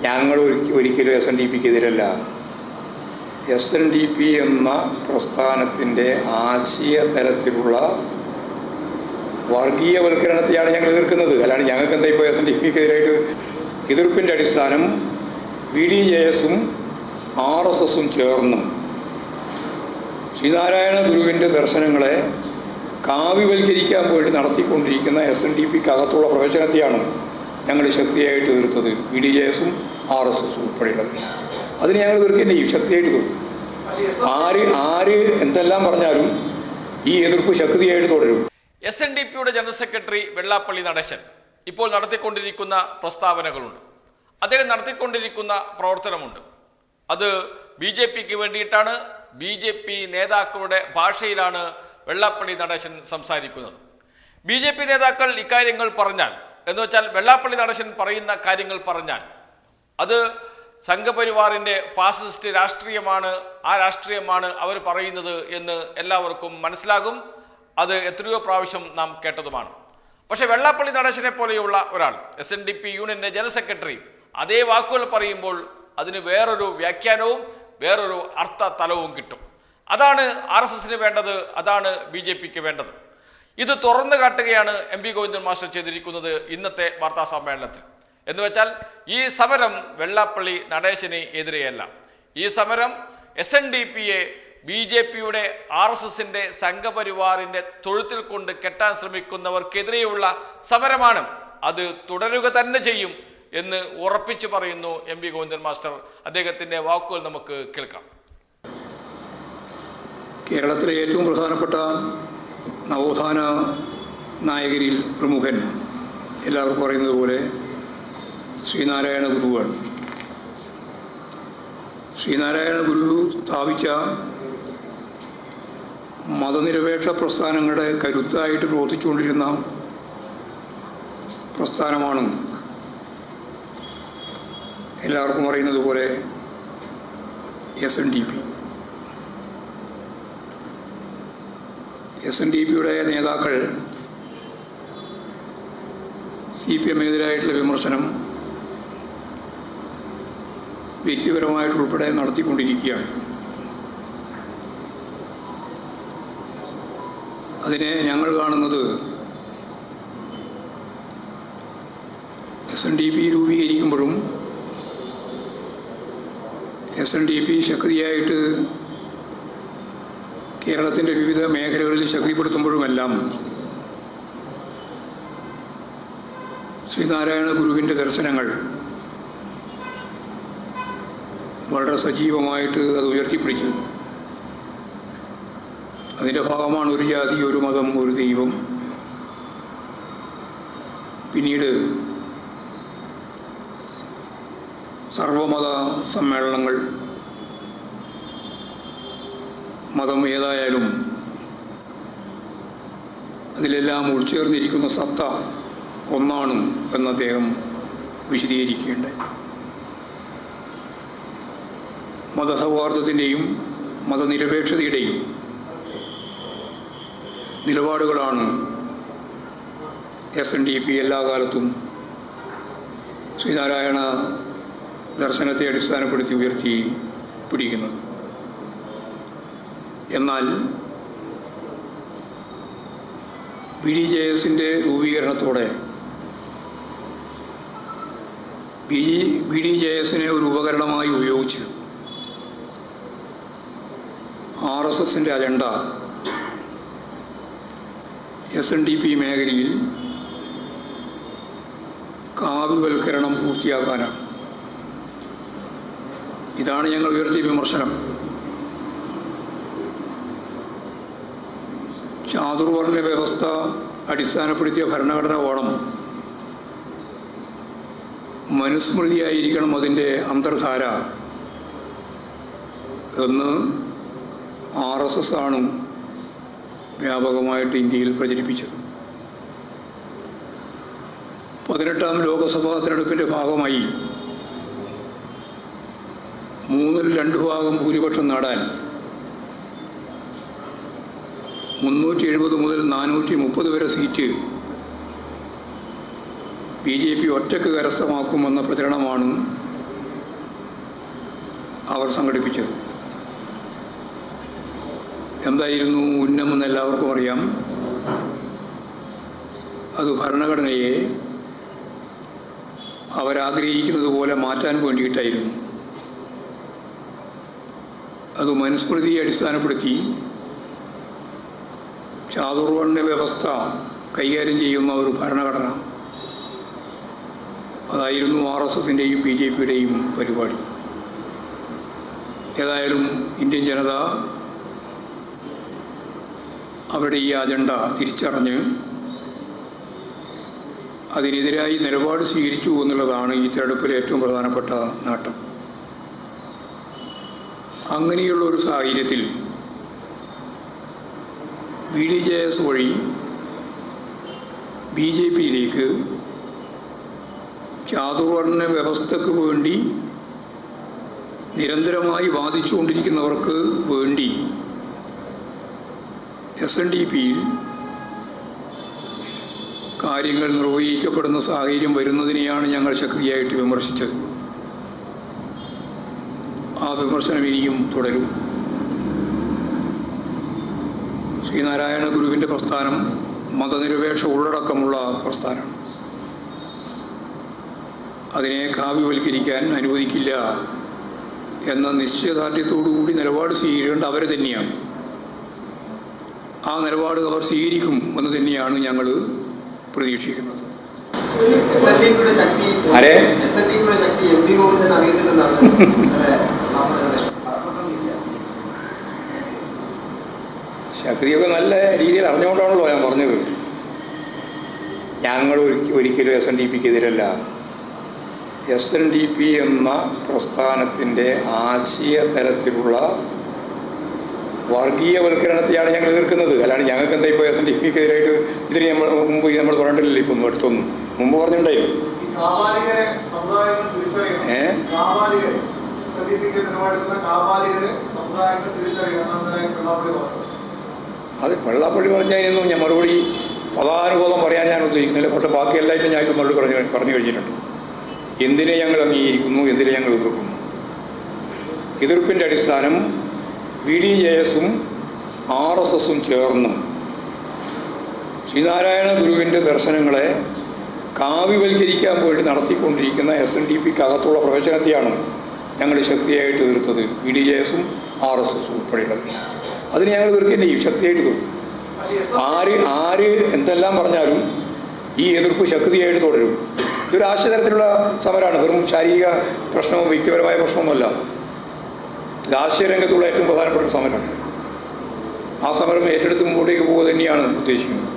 ഞങ്ങൾ ഒരി- ഒരിക്കലും എസ് എൻ ഡി പിക്ക് എതിരല്ല എസ് എൻ ഡി പി എന്ന പ്രസ്ഥാനത്തിന്റെ ആശയ തരത്തിലുള്ള വർഗീയവൽക്കരണത്തെയാണ് ഞങ്ങൾ എതിർക്കുന്നത്. അല്ലാണ്ട് ഞങ്ങൾക്ക് എന്താ ഇപ്പോൾ എസ് എൻ ഡി പിക്കെതിരായിട്ട് എതിർപ്പിന്റെ അടിസ്ഥാനം ബി ഡി ജെ എസും ആർ എസ് എസും ചേർന്ന് ശ്രീനാരായണ ഗുരുവിന്റെ ദർശനങ്ങളെ കാവ്യവൽക്കരിക്കാൻ വേണ്ടി നടത്തിക്കൊണ്ടിരിക്കുന്ന എസ് എൻ ഡി പിക്ക് അകത്തുള്ള പ്രവചനത്തെയാണ് ഞങ്ങൾ ശക്തിയായിട്ട് എതിർത്തത്. ബി ഡി ജെ എസും ആർ എസ് എസ് ഉൾപ്പെടെയുള്ളത് അതിന് ഞങ്ങൾ തീർക്കേണ്ട ഈ ശക്തിയായിട്ട് തോന്നും ആര് ആര് എന്തെല്ലാം പറഞ്ഞാലും ഈ എതിർപ്പ് ശക്തിയായിട്ട് തുടരും. എസ് എൻ ഡി പിയുടെ ജനറൽ സെക്രട്ടറി വെള്ളാപ്പള്ളി നടേശൻ ഇപ്പോൾ നടത്തിക്കൊണ്ടിരിക്കുന്ന പ്രസ്താവനകളുണ്ട്. അദ്ദേഹം നടത്തിക്കൊണ്ടിരിക്കുന്ന പ്രവർത്തനമുണ്ട്. അത് ബി ജെ പിക്ക് വേണ്ടിയിട്ടാണ് ബി ജെ പി നേതാക്കളുടെ ഭാഷയിലാണ് വെള്ളാപ്പള്ളി നടേശൻ സംസാരിക്കുന്നത്. ബി ജെ പി നേതാക്കൾ ഇക്കാര്യങ്ങൾ പറഞ്ഞാൽ എന്ന് വെച്ചാൽ വെള്ളാപ്പള്ളി നടേശൻ പറയുന്ന കാര്യങ്ങൾ പറഞ്ഞാൽ അത് സംഘപരിവാറിന്റെ ഫാസിസ്റ്റ് രാഷ്ട്രീയമാണ് ആ രാഷ്ട്രീയമാണ് അവർ പറയുന്നത് എന്ന് എല്ലാവർക്കും മനസ്സിലാകും. അത് എത്രയോ പ്രാവശ്യം നാം കേട്ടതുമാണ്. പക്ഷേ വെള്ളാപ്പള്ളി നടേശനെ പോലെയുള്ള ഒരാൾ എസ് എൻ ഡി പി യൂണിയന്റെ ജനറൽ സെക്രട്ടറി അതേ വാക്കുകൾ പറയുമ്പോൾ അതിന് വേറൊരു വ്യാഖ്യാനവും വേറൊരു അർത്ഥ തലവും കിട്ടും. അതാണ് ആർ എസ് എസിന് വേണ്ടത് അതാണ് ബി ജെ പിക്ക് വേണ്ടത്. ഇത് തുറന്നു കാട്ടുകയാണ് എം പി ഗോവിന്ദൻ മാസ്റ്റർ ചെയ്തിരിക്കുന്നത് ഇന്നത്തെ വാർത്താ സമ്മേളനത്തിൽ. എന്ന് വെച്ചാൽ ഈ സമരം വെള്ളാപ്പള്ളി നടേശന് എതിരെയല്ല. ഈ സമരം എസ് എൻ ഡി പിയെ ബി ജെ പിയുടെ ആർ എസ് എസിന്റെ സംഘപരിവാറിന്റെ തൊഴുത്തിൽ കൊണ്ട് കെട്ടാൻ ശ്രമിക്കുന്നവർക്കെതിരെയുള്ള സമരമാണ്. അത് തുടരുക തന്നെ ചെയ്യും എന്ന് ഉറപ്പിച്ചു പറയുന്നു എം വി ഗോവിന്ദൻ മാസ്റ്റർ. അദ്ദേഹത്തിന്റെ വാക്കുകൾ നമുക്ക് കേൾക്കാം. കേരളത്തിലെ ഏറ്റവും പ്രധാനപ്പെട്ട നവോത്ഥാന നായകരിൽ പ്രമുഖൻ എല്ലാവർക്കും പറയുന്നത് പോലെ ശ്രീനാരായണ ഗുരുവാണ്. ശ്രീനാരായണ ഗുരു സ്ഥാപിച്ച മതനിരപേക്ഷ പ്രസ്ഥാനങ്ങളുടെ കരുത്തായിട്ട് പ്രവർത്തിച്ചുകൊണ്ടിരുന്ന പ്രസ്ഥാനമാണ് എല്ലാവർക്കും അറിയുന്നത് പോലെ S N D P S N D പിയുടെ നേതാക്കൾ സി പി എമ്മിനെതിരായിട്ടുള്ള വിമർശനം വ്യക്തിപരമായിട്ടുൾപ്പെടെ നടത്തിക്കൊണ്ടിരിക്കുകയാണ്. അതിനെ ഞങ്ങൾ കാണുന്നത് എസ് എൻ ഡി പി രൂപീകരിക്കുമ്പോഴും എസ് എൻ ഡി പി ശക്തിയായിട്ട് കേരളത്തിന്റെ വിവിധ മേഖലകളിൽ ശക്തിപ്പെടുത്തുമ്പോഴുമെല്ലാം ശ്രീനാരായണ ഗുരുവിന്റെ ദർശനങ്ങൾ വളരെ സജീവമായിട്ട് അത് ഉയർത്തിപ്പിടിച്ചു അതിന്റെ ഭാഗമാണ് ഒരു ജാതി ഒരു മതം ഒരു ദൈവം. പിന്നീട് സർവമത സമ്മേളനങ്ങൾ. മതം ഏതായാലും അതിലെല്ലാം ഉൾച്ചേർന്നിരിക്കുന്ന സത്ത ഒന്നാണ് എന്ന് അദ്ദേഹം വിശദീകരിക്കുകയുണ്ടായി. മതസൗഹാർദ്ദത്തിന്റെയും മതനിരപേക്ഷതയുടെയും നിലപാടുകളാണ് എസ് എൻ ഡി പി എല്ലാ കാലത്തും ശ്രീനാരായണ ദർശനത്തെ അടിസ്ഥാനപ്പെടുത്തി ഉയർത്തി പിടിക്കുന്നത്. എന്നാൽ ബി ഡി ജെ എസിന്റെ രൂപീകരണത്തോടെ ബി ബി ഡി ജെ എസിനെ ഒരു ഉപകരണമായി ഉപയോഗിച്ച് ആർ എസ് എസിന്റെ agenda S N D P മേഖലയിൽ കാവ്യവൽക്കരണം പൂർത്തിയാക്കാനാണ്. ഇതാണ് ഞങ്ങൾ ഉയർത്തിയ വിമർശനം. ചാതുർവർണ വ്യവസ്ഥ അടിസ്ഥാനപ്പെടുത്തിയ ഭരണഘടന ഓണം മനുസ്മൃതിയായിരിക്കണം അതിന്റെ അന്തർധാര എന്ന് ആർ എസ് എസ് ആണ് വ്യാപകമായിട്ട് ഇന്ത്യയിൽ പ്രചരിപ്പിച്ചത്. പതിനെട്ടാം ലോകസഭാ തിരഞ്ഞെടുപ്പിന്റെ ഭാഗമായി മൂന്നിൽ രണ്ട് ഭാഗം ഭൂരിപക്ഷം നേടാൻ മുന്നൂറ്റി എഴുപത് മുതൽ നാനൂറ്റി മുപ്പത് വരെ സീറ്റ് ബി ജെ പി ഒറ്റയ്ക്ക് കരസ്ഥമാക്കുമെന്ന പ്രചരണമാണ് അവർ സംഘടിപ്പിച്ചത്. എന്തായിരുന്നു ഉന്നമെന്ന് എല്ലാവർക്കും അറിയാം. അത് ഭരണഘടനയെ അവരാഗ്രഹിക്കുന്നത് പോലെ മാറ്റാൻ വേണ്ടിയിട്ടായിരുന്നു. അത് മനുസ്മൃതിയെ അടിസ്ഥാനപ്പെടുത്തി ചാതുർവർണ വ്യവസ്ഥ കൈകാര്യം ചെയ്യുന്ന ഒരു ഭരണഘടന. അതായിരുന്നു ആർ എസ് എസിന്റെയും ബി ജെ പിയുടെയും പരിപാടി. ഏതായാലും ഇന്ത്യൻ ജനത അവരുടെ ഈ അജണ്ട തിരിച്ചറിഞ്ഞ് അതിനെതിരായി നിലപാട് സ്വീകരിച്ചു എന്നുള്ളതാണ് ഈ തെരഞ്ഞെടുപ്പിലെ ഏറ്റവും പ്രധാനപ്പെട്ട നേട്ടം. അങ്ങനെയുള്ള ഒരു സാഹചര്യത്തിൽ ബി ഡി ജെ എസ് വഴി ബി ജെ പിയിലേക്ക് ചാതുർവർണ വ്യവസ്ഥക്ക് വേണ്ടി നിരന്തരമായി വാദിച്ചുകൊണ്ടിരിക്കുന്നവർക്ക് വേണ്ടി എസ് എൻ ഡി പിയിൽ കാര്യങ്ങൾ നിർവഹിക്കപ്പെടുന്ന സാഹചര്യം വരുന്നതിനെയാണ് ഞങ്ങൾ ശക്തിയായിട്ട് വിമർശിച്ചത്. ആ വിമർശനം ഇനിയും തുടരും. ശ്രീനാരായണ ഗുരുവിന്റെ പ്രസ്ഥാനം മതനിരപേക്ഷ ഉള്ളടക്കമുള്ള പ്രസ്ഥാനമാണ്. അതിനെ കാവ്യവൽക്കരിക്കാൻ അനുവദിക്കില്ല എന്ന നിശ്ചയദാർഢ്യത്തോടുകൂടി നിലപാട് സ്വീകരിക്കേണ്ട അവരെ തന്നെയാണ്. ആ നിലപാട് അവർ സ്വീകരിക്കും എന്ന് തന്നെയാണ് ഞങ്ങൾ പ്രതീക്ഷിക്കുന്നത്. ആരെ? ശക്തിയൊക്കെ നല്ല രീതിയിൽ അറിഞ്ഞുകൊണ്ടാണല്ലോ ഞാൻ പറഞ്ഞത്. ഞങ്ങൾ ഒരി- ഒരിക്കലും എസ് എൻ ഡി പിക്ക് എതിരല്ല എസ് എൻ ഡി പി എന്ന പ്രസ്ഥാനത്തിന്റെ ആശയ തലത്തിലുള്ള വർഗീയവൽക്കരണത്തെയാണ് ഞങ്ങൾ എതിർക്കുന്നത്. അല്ലാണ്ട് ഞങ്ങൾക്ക് എന്താ ഇപ്പോൾ എസ് എൻ ഡി പിക്ക് എതിരായിട്ട് ഇതിന് നമ്മൾ മുമ്പ് നമ്മൾ പറഞ്ഞിട്ടില്ലല്ലോ ഇപ്പം അടുത്തൊന്നും. മുമ്പ് പറഞ്ഞിട്ടുണ്ടായിരുന്നു ഏ? അത് വെള്ളാപ്പള്ളി പറഞ്ഞതിനൊന്നും ഞാൻ മറുപടി പദാനുബോധം പറയാൻ ഞാൻ ഉദ്ദേശിക്കുന്നില്ല. പക്ഷേ ബാക്കി എല്ലായിട്ടും ഞാൻ മറുപടി പറഞ്ഞു പറഞ്ഞു കഴിഞ്ഞിട്ടുണ്ട്. എന്തിനെ ഞങ്ങൾ അംഗീകരിക്കുന്നു എന്തിനെ ഞങ്ങൾ എതിർക്കുന്നു? എതിർപ്പിന്റെ അടിസ്ഥാനം ബി ഡി ജെ എസും ആർ എസ് എസും ചേർന്ന് ശ്രീനാരായണ ഗുരുവിന്റെ ദർശനങ്ങളെ കാവ്യവൽക്കരിക്കാൻ വേണ്ടി നടത്തിക്കൊണ്ടിരിക്കുന്ന എസ് എൻ ഡി പിക്ക് അകത്തുള്ള പ്രവേശനത്തെയാണ് ഞങ്ങൾ ശക്തിയായിട്ട് എതിർത്തത്. ബി ഡി ജെ എസും ആർ എസ് എസും ഉൾപ്പെടെയുള്ളത്. അതിന് ഞങ്ങൾ എതിർക്കുകയും ചെയ്യും ശക്തിയായിട്ട് എതിർക്കും ആര് ആര് എന്തെല്ലാം പറഞ്ഞാലും ഈ എതിർപ്പ് ശക്തിയായിട്ട് തുടരും. ഇതൊരു ആശയതരത്തിലുള്ള സമരമാണ്. വെറും ശാരീരിക പ്രശ്നവും വ്യക്തിപരമായ പ്രശ്നവുമല്ല ഇത് ഏറ്റവും പ്രധാനപ്പെട്ട ഒരു സമരമാണ് ആ സമരം ഏറ്റെടുത്ത് മുമ്പോട്ടേക്ക് പോകുക തന്നെയാണ് ഉദ്ദേശിക്കുന്നത്.